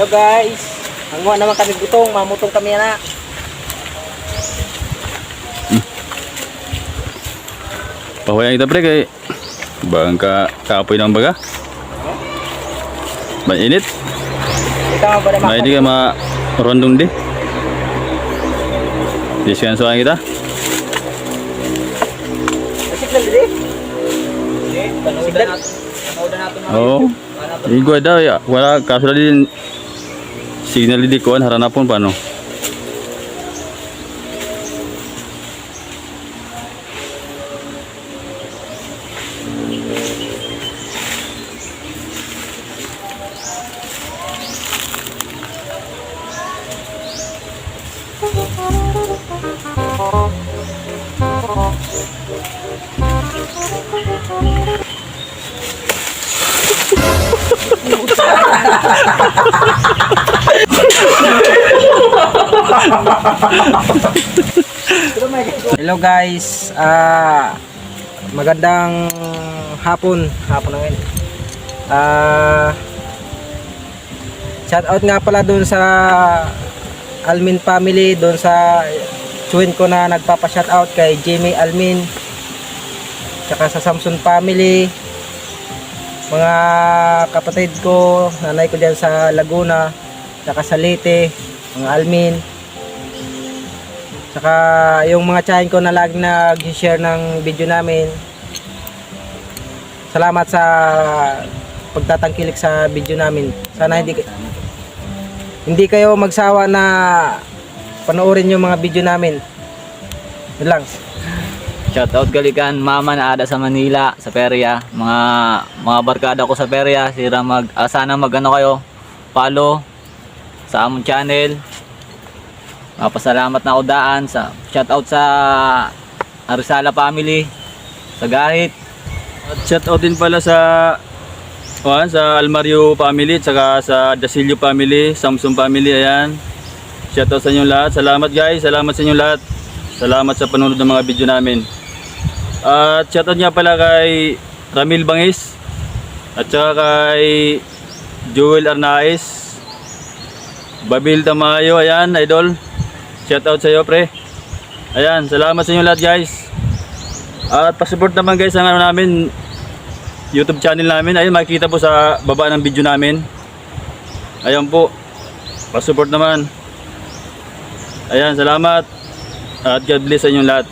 Hello guys. Hanguha naman kami gutong, mamutong kami na. Pahuyan kita pre kay bang ka kapoy ng baga. Mainit. Ito ba naman? May di ka ma rondong di. Diskansuhan kita. Signal dito. Signal. Oo. Igwa daw ya. Wala kaso din signal di kuan haranapon paano. Hello guys. Ah magandang hapon. Hapon na ngayon. Ah shout out nga pala doon sa Almin family, doon sa chewin ko na nagpapa-shout out kay Jamie Almin. Tsaka sa Samson family. Mga kapatid ko, nanay ko diyan sa Laguna, tsaka sa Leyte, mga Almin. Saka yung mga tsahin ko na laging nag-share ng video namin. Salamat sa pagtatangkilik sa video namin. Sana hindi hindi kayo magsawa na panoorin yung mga video namin. Yun lang. Shoutout Galikan, mama na ada sa Manila, sa Peria. Mga mga barkada ko sa Peria, sira mag ah, sana magano kayo, follow sa among channel. Mapasalamat na ako daan sa shoutout sa Arisala family, sa Gahit, At shout out din pala sa kuan sa Almario family at saka sa Dasilio family, Samsung family ayan. Shout out sa inyo lahat. Salamat guys. Salamat sa inyo lahat. Salamat sa panonood ng mga video namin. At shout out nga pala kay Ramil Bangis at saka kay Joel Arnaez. Babil Tamayo, ayan, idol. Shout out sa iyo, pre. Ayan, salamat sa inyo lahat, guys. At pasupport naman guys ang ano namin YouTube channel namin. Ayun makikita po sa baba ng video namin. Ayan po. Pasupport naman. Ayan, salamat. At God bless sa inyong lahat.